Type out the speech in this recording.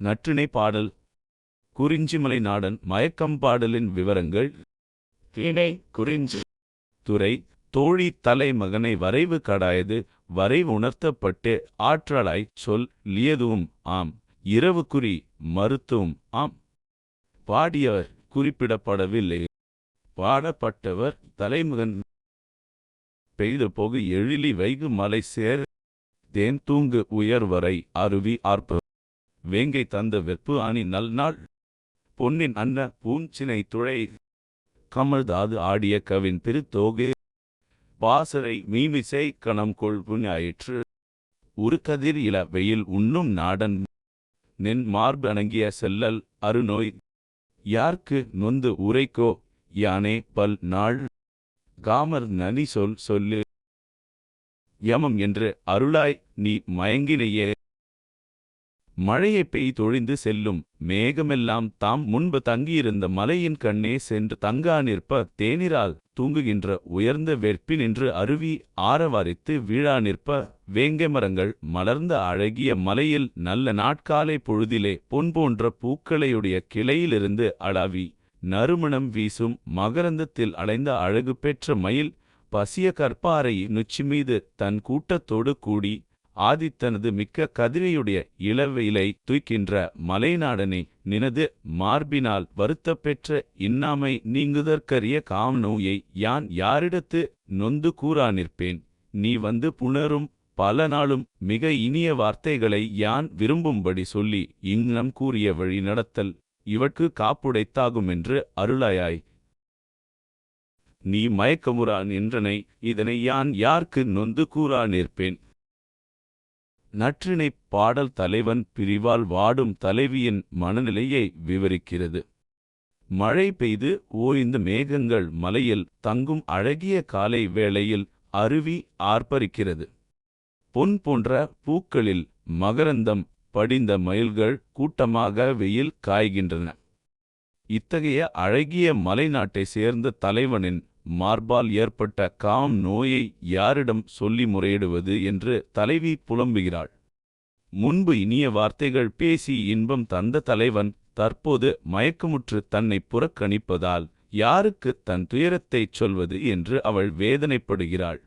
நற்றிணை பாடல். குறிஞ்சிமலை நாடன் மயக்கம் பாடலின் விவரங்கள். திணை குறிஞ்சி. துறை தோழி தலைமகனை வரைவு கடாயது. வரைவு உணர்த்தப்பட்டு ஆற்றலாய் சொல் லியதுவும் ஆம். இரவு குறி மருத்துவம் ஆம். பாடியவர் குறிப்பிடப்படவில்லை. பாடப்பட்டவர் தலைமகன். பெய்த போகு எழிலி வைகு மலை சேர். தேன் தூங்கு உயர்வரை அருவி ஆர்ப்ப. வேங்கை தந்த வெப்பு அணி நல்நாள் பொன்னின் அன்ன பூஞ்சினை துளை கமழ்தாது ஆடிய கவின் திருத்தோகு. பாசரை மீமிசை கணம் கொள்பு ஞாயிற்று ஒரு கதிர் இள வெயில் உண்ணும் நாடன். நின் மார்பு அணங்கிய செல்லல் அருநோய் யார்க்கு நொந்து உரைக்கோ யானே பல் நாள். காமர் நனி சொல் சொல்லு. யமம் என்று அருளாய் நீ மயங்கினையே. மழையை பெய்தொழிந்து செல்லும் மேகமெல்லாம் தாம் முன்பு தங்கியிருந்த மலையின் கண்ணே சென்று தங்கா நிற்ப தேனிரால் தூங்குகின்ற உயர்ந்த வெற்பினின்று அருவி ஆரவாரித்து வீழா நிற்ப வேங்கை மரங்கள் மலர்ந்த அழகிய மலையில் நல்ல நாட்காலை பொழுதிலே பொன் போன்ற பூக்களையுடைய கிளையிலிருந்து அளாவி நறுமணம் வீசும் மகரந்தத்தில் அலைந்த அழகு பெற்ற மயில் பசிய கற்பாறை நுச்சி மீது தன் கூட்டத்தோடு கூடி ஆதித்தனது மிக்க கதிரையுடைய இளவெயிலை துய்க்கின்ற மலைநாடனே நினது மார்பினால் வருத்தப்பெற்ற இன்னாமை நீங்குதற்கரிய காம்நோயை யான் யாரிடத்து நொந்து கூறா நிற்பேன் நீ வந்து புணரும் பல நாளும் மிக இனிய வார்த்தைகளை யான் விரும்பும்படி சொல்லி இங்னம் கூறிய வழி நடத்தல் இவற்கு காப்புடைத்தாகுமென்று அருளாயாய். நீ மயக்கமுறா நின்றனை இதனை யான் யார்க்கு நொந்து கூறா நிற்பேன் நற்றிணைப் பாடல் தலைவன் பிரிவால் வாடும் தலைவியின் மனநிலையை விவரிக்கிறது. மழை பெய்து ஓய்ந்த மேகங்கள் மலையில் தங்கும் அழகிய காலை வேளையில் அருவி ஆர்ப்பரிக்கிறது. பொன் போன்ற பூக்களில் மகரந்தம் படிந்த மயில்கள் கூட்டமாக வெயில் காய்கின்றன. இத்தகைய அழகிய மலைநாட்டை சேர்ந்த தலைவனின் மார்பால் ஏற்பட்ட காம் நோயை யாரிடம் சொல்லி முறையிடுவது என்று தலைவி புலம்புகிறாள். முன்பு இனிய வார்த்தைகள் பேசி இன்பம் தந்த தலைவன் தற்போது மயக்கமுற்று தன்னை புறக்கணிப்பதால் யாருக்கு தன் துயரத்தைச் சொல்வது என்று அவள் வேதனைப்படுகிறாள்.